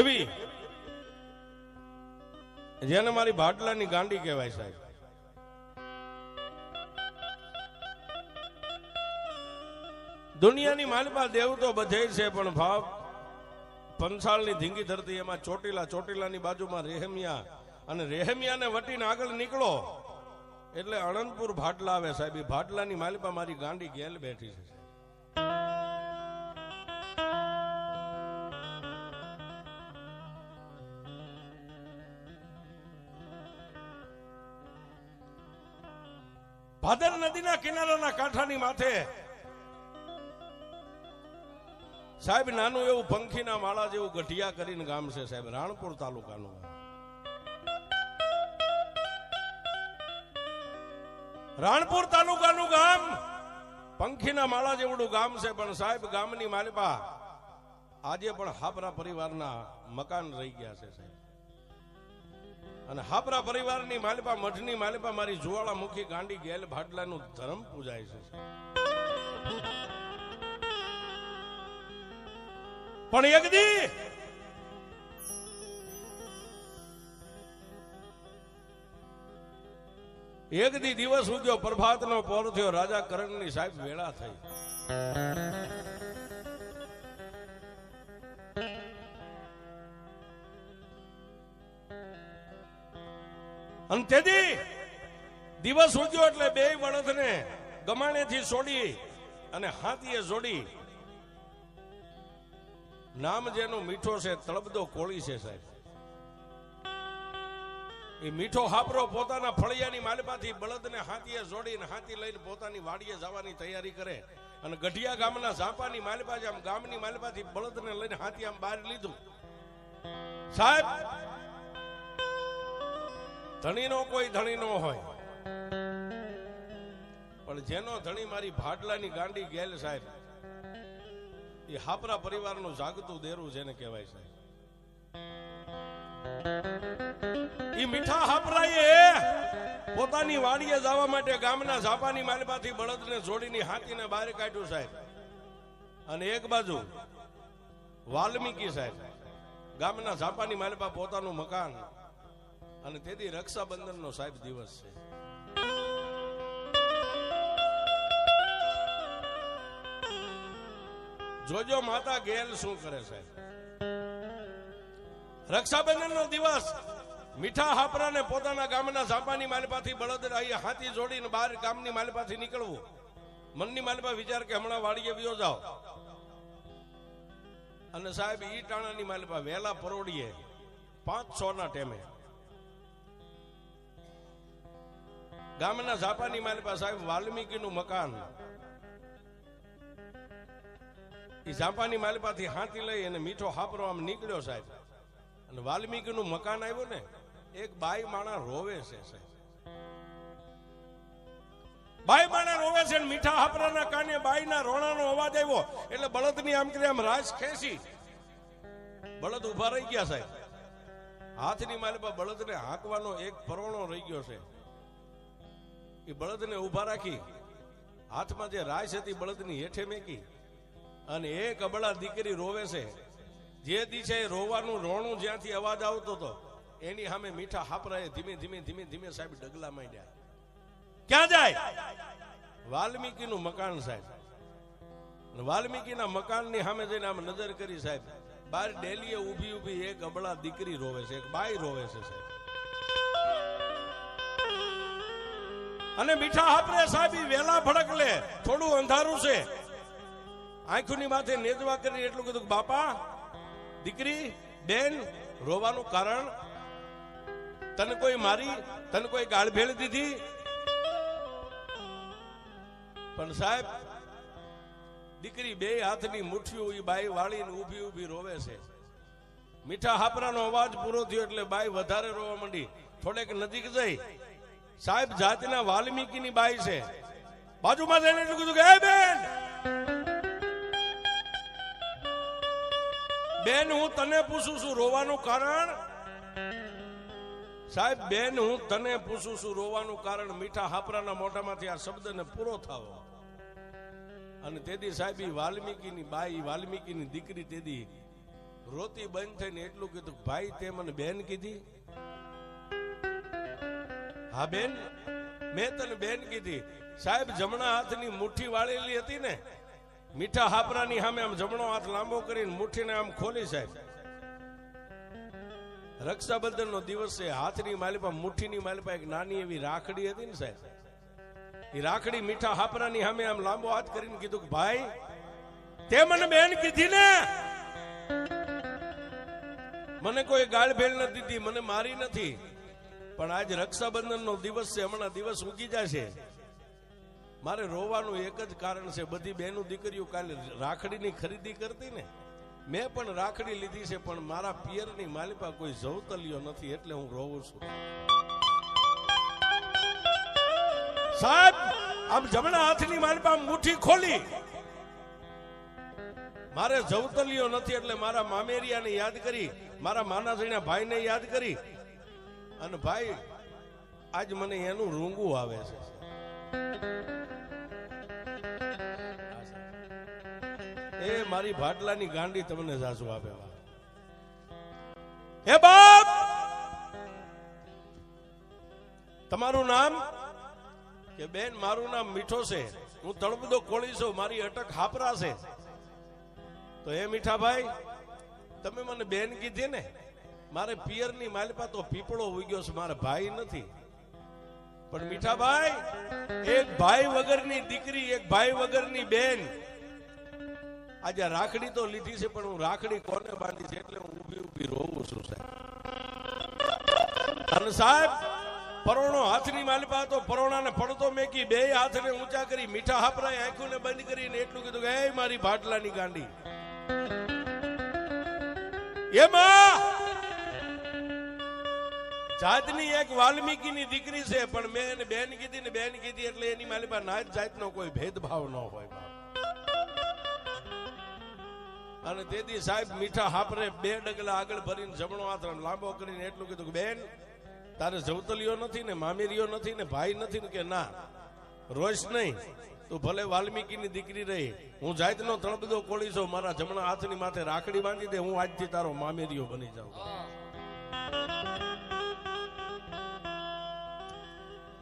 એવી. જેને મારી ભાટલાની ગાંડી કહેવાય સાહેબ. દુનિયાની માલિપા દેવ તો બધે છે, પણ ભાવ પંસાળની ધીંગી ધરતી એમાં ચોટીલા ચોટીલાની બાજુમાં રેહમિયા અને રેહમિયાને વટીને આગળ નીકળો. એટલે અનંતપુર ભાટલા આવે સાહેબ. એ ભાટલાની માલિપા મારી ગાંડી ગેલ બેઠી છે ભાદર નદીના કિનારાના કાંઠાની માથે સાહેબ, નાનું એવું પંખીના માળા જેવું ગઢિયા કરીને ગામ છે સાહેબ, રાણપુર તાલુકાનું. રાણપુર તાલુકાનું ગામ પંખીના માળા જેવડું ગામ છે, પણ સાહેબ, ગામની માલિપા આજે પણ હાપરા પરિવારના મકાન રહી ગયા છે સાહેબ. અને હાપરા પરિવારની માલિપા, મઠની માલિપા, મારી જુવાળામુખી ગાંડી ગેલ ભાટલાનું ધર્મ પૂજાય છે પણ એક દી એક દી દિવસ ઉગ્યો પ્રભાતનો પોર થયો, રાજા કરણની સાહેબ વેળા થઈ. અને તેથી દિવસ ઉગ્યો એટલે બે બળદને ગમાણેથી છોડી અને હાથીએ જોડી. નામ જેનું મીઠો છે, તળબદો કોળી છે સાહેબ. એ મીઠો હાપરો પોતાના ફળિયાની માલિપાથી બળદને હાથીએ જોડીને હાથી લઈને પોતાની વાડીએ જવાની તૈયારી કરે અને ગઢિયા ગામના ઝાપાની માલબા આમ ગામની માલિપાથી બળદને લઈને હાથી આમ બહાર લીધું. સાહેબ ધણીનો કોઈ ધણી નો હોય. પણ જેનો ધણી મારી ભાટલાની ગાંડી ગેલ સાહેબ, એ હાપરા પરિવારનું જાગતું દેરું જેને કહેવાય છે ઈ મીઠા હાપરાએ પોતાની વાડીએ જવા માટે ગામના ઝાપાની માલિપાથી બળદને જોડીને હાથીને બહાર કાઢ્યું સાહેબ. અને એક બાજુ વાલ્મીકી સાહેબ, ગામના ઝાપાની માલપા પોતાનું મકાન અને તેથી રક્ષાબંધનનો સાહેબ દિવસ છે. જોજો માતા ગેલ શું કરે સાહેબ? રક્ષાબંધન નો દિવસ. મીઠા હાપરાને પોતાના ગામના ઝાપાની માલપાથી બળદરા અહીં હાથી જોડીને બહાર ગામની માલપાથી નીકળવું. મનની માલપા વિચાર કે હમણાં વાડીએ વિયો જાઓ. અને સાહેબ ઈ ટાણાની માલપા વેલા પરોડીએ પાંચ છ ના ટેમે. ગામના ઝાપાની માલિપા સાહેબ વાલ્મીકીનું મકાન. એ ઝાપાની માલિપાથી હાથી લઈ અને મીઠો હાપરો આમ નીકળ્યો સાહેબ. અને વાલ્મીકીનું મકાન આવ્યું ને, એક બાઈ માણા રોવે છે સાહેબ. બાઈ માણા રોવે છે મીઠા હાપરાના કાને બાઈના રોણાનો અવાજ આવ્યો. એટલે બળદની આમ કરી આમ રાસ ખેંચી. બળદ ઊભા રહી ગયા સાહેબ. હાથની માલિપા બળદને હાંકવાનો એક પરોણો રહી ગયો છે. એ બળદને ઊભા રાખી. હાથમાં જે રાશ હતી બળદની હેઠે મેકી અને એક અબળા દીકરી રોવે છે. જે દિશે રોવાનું રોણું જ્યાંથી અવાજ આવતો હતો, એની સામે મીઠા હાપરાએ ધીમે ધીમે ધીમે ધીમે સાહેબ ડગલા માંડ્યા. ક્યાં જાય? વાલ્મીકીનું મકાન સાહેબ. વાલ્મીકીના મકાનની સામે જઈને આમ નજર કરી સાહેબ, બાર ડેલીએ ઊભી ઊભી એક અબળા દીકરી રોવે છે, એક બાઈ રોવે છે સાહેબ. અને મીઠા હાપરે સાહેબ વેલા ભડક લે થોડું અંધારું છે. આંખોની માથે નેજવા કરી એટલું કીધું બાપા, દીકરી, બેન, રોવાનું કારણ. તને કોઈ મારી, તને કોઈ ગાળભેળ દીધી? પણ સાહેબ, દીકરી બે હાથની મુઠ્ઠીઓ એ બાઈ વાળીને ઊભી ઊભી રોવે છે. મીઠા હાપરાનો અવાજ પૂરો થયો એટલે બાઈ વધારે રોવા માંડી. થોડેક નજીક જઈ. સાહેબ, જાતિના વાલ્મીકીની બાઈ છે. બાજુમાં જઈને એટલું કીધું કે, "એ બેન! બેન, હું તને પૂછું છું રોવાનું કારણ? સાહેબ, બેન, હું તને પૂછું છું રોવાનું કારણ? મીઠા હાપરાના મોઢામાંથી આ શબ્દને પૂરો થાવો. અને તેથી સાહેબ એ વાલ્મીકીની બાઈ વાલ્મીકીની દીકરી તેદી રોતી બંધ થઈને એટલું કીધું ભાઈ, તે મને બેન કીધી. હા, બેન. મેં તને બેન કીધી. સાહેબ, જમણા હાથની મુઠ્ઠી વાળેલી હતી ને, મીઠા હાપરાની સામે આમ જમણો હાથ લાંબો કરીને મુઠ્ઠીને આમ ખોલી સાહેબ. રક્ષાબંધન નો દિવસ છે, હાથની માલિપા, મુઠ્ઠીની માલિપા એક નાની એવી રાખડી હતી ને સાહેબ. એ રાખડી મીઠા હાપરાની સામે આમ લાંબો હાથ કરીને કીધું કે, ભાઈ, તે મને બેન કીધી ને. મને કોઈ ગાળ ભેળ નથી દીધી, મને મારી નથી. પણ આજ રક્ષાબંધન નો દિવસ છે, હમણાં દિવસ ઉગી જશે. મારે રોવાનું એક જ કારણ છે, બધી બહેનો દીકરીઓ કાલે રાખડીની ખરીદી કરતી ને. મેં પણ રાખડી લીધી છે, પણ મારા પિયરની માલિપા કોઈ જવતલિયો નથી, એટલે હું રોવું છું. સાહેબ, આમ જમણા હાથની માલિપા મુઠ્ઠી ખોલી. મારે જવતલિયો નથી, એટલે મારા મામેરિયાને યાદ કરી, મારા માના જણા ભાઈને યાદ કરી અને ભાઈ, આજ મને એનું રૂંગું આવે છે. એ મારી ભાટલાની ગાંડી તમને સાસુ આપે. હે બાપ! તમારું નામ? કે બેન, મારું નામ મીઠો છે. હું તળબદો કોળી મારી અટક હાપરા છે. તો એ મીઠાભાઈ તમે મને બેન કીધી ને? મારે પિયરની માલિપા તો પીપળો ઉગ્યો છે, મારા ભાઈ નથી. પણ મીઠાભાઈ, એક ભાઈ વગરની દીકરી, એક ભાઈ વગરની બેન. આજે રાખડી તો લીધી છે, પણ હું રાખડી કોને બાંધી છે? એટલે હું ઊભી ઊભી રોવું છું, સાહેબ. સાહેબ, પરોણો હાથની માલિપા તો પરોણાને પડતો મેકી બે હાથને ઊંચા કરી મીઠા હાપરાય આંખોને બંધ કરીને એટલું કીધું કે એ મારી ભાટલાની ગાંડી. એમાં જાતની એક વાલ્મીકીની દીકરી છે, પણ મેં એને બેન કીધી ને બેન કીધી એટલે એની માલિપા નાત જાતનો કોઈ ભેદભાવ ન હોય. અને તેથી સાહેબ મીઠા હાપરે બે ડગલા આગળ ભરીને જમણો હાથ લાંબો કરીને એટલું કીધું કે, બેન, તારે જવતલીઓ નથી ને મામેરીઓ નથી ને ભાઈ નથી ને કે ના, રોષ નહીં, તું ભલે વાલ્મીકીની દીકરી રહી, હું જાતનો તળબદો કોળી છું, મારા જમણા હાથની માથે રાખડી બાંધી દે, હું આજથી તારો મામેરીઓ બની જાઉં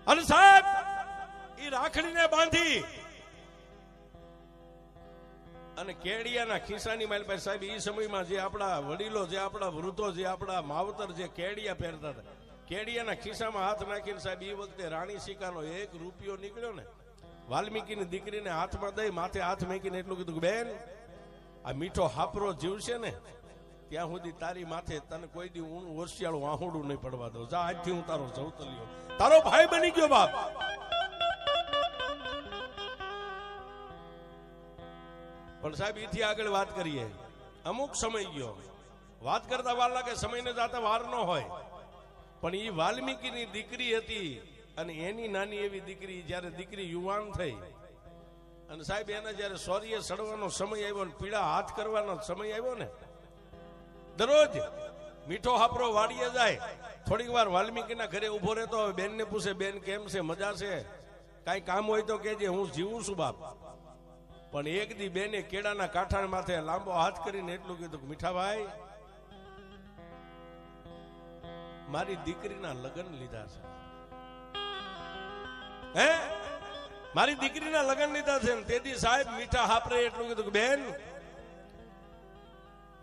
અને સાહેબ એ રાખડીને બાંધી. અને કેડિયાના ખિસ્સાની માલ પાસે સાહેબ એ સમયમાં જે આપણા વડીલો, જે આપણા વૃદ્ધો, જે આપણા માવતર, જે કેડિયા પહેરતા હતા, કેડિયાના ખિસ્સામાં હાથ નાખીને સાહેબ એ વખતે રાણી સિકાનો એક રૂપિયો નીકળ્યો ને, વાલ્મીકીની દીકરીને હાથમાં દઈ, માથે હાથ મેકીને એટલું કીધું બેન, આ મીઠો હાપરો જીવશે ને ત્યાં સુધી તારી માથે તને કોઈ દી ઊણ ઓરસિયાળું આહોડું નહીં પડવા દઉં. જા, આજથી હું તારો જવતલ્યો. તારો ભાઈ બની ગયો બાપ. પણ સાહેબ એથી આગળ વાત કરીએ. અમુક સમય ગયો. વાત કરતા વાર લાગે સમયને જાતા વાર ન હોય. પણ એ વાલ્મીકીની દીકરી હતી અને એની નાની એવી દીકરી જ્યારે દીકરી યુવાન થઈ અને સાહેબ, એને જ્યારે સોરીએ સડવાનો સમય આવ્યો ને પીળા હાથ કરવાનો સમય આવ્યો ને દરરોજ મીઠો હાપરો વાળીએ જાય. થોડીક વાર વાલ્મીકીના ઘરે ઊભો રહેતો હવે બેનને પૂછે, બેન, કેમ છે? મજા છે? કાંઈ કામ હોય તો કેજે હું જીવું છું, બાપ. પણ એક દી બેને કેળાના કાંઠા માથે લાંબો હાથ કરીને એટલું કીધું કે મીઠાભાઈ મારી દીકરીના લગ્ન લીધા છે. હે? મારી દીકરીના લગ્ન લીધા છે તેથી સાહેબ મીઠા હાપરે એટલું કીધું બેન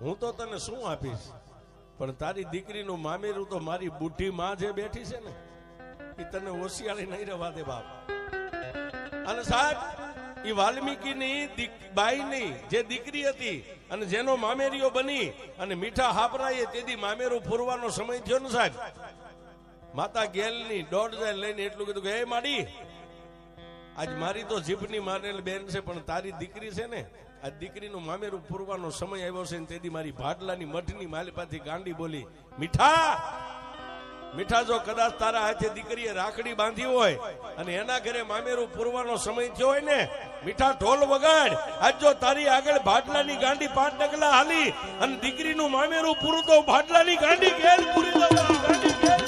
હું તો તને શું આપીશ? પણ તારી દીકરીનું મામેરું તો મારી બુઢી માં જે બેઠી છે ને, એ તને હોશિયારી નહીં રહેવા દે બાપ. અને સાહેબ એ વાલ્મીકીની બાઈની જે દીકરી હતી અને જેનો મામેરીઓ બની અને મીઠા હાપરાએ તેથી મામેરું ફૂરવાનો સમય થયો ને સાહેબ. માતા ગેલની દોઢ જાય લઈને એટલું કીધું કે એ માડી, આજ મારી તો જીભની મારેલ બેન છે, પણ તારી દીકરી છે ને આ દીકરીનું મામેરું પૂરવાનો સમય આવ્યો છે તેથી મારી ભાડલાની મઠની માલિપાથી ગાંડી બોલી, મીઠા! મીઠા જો કદાચ તારા હાથે દીકરીએ રાખડી બાંધી હોય અને એના ઘરે મામેરું પૂરવાનો સમય થયો હોય ને, મીઠા ઢોલ વગાડ. આજ જો તારી આગળ ભાડલાની ગાંડી પાંચ ડગલા હાલી અને દીકરીનું મામેરું પૂરું તો ભાડલાની ગાંડી ગેલ પૂરી દઉં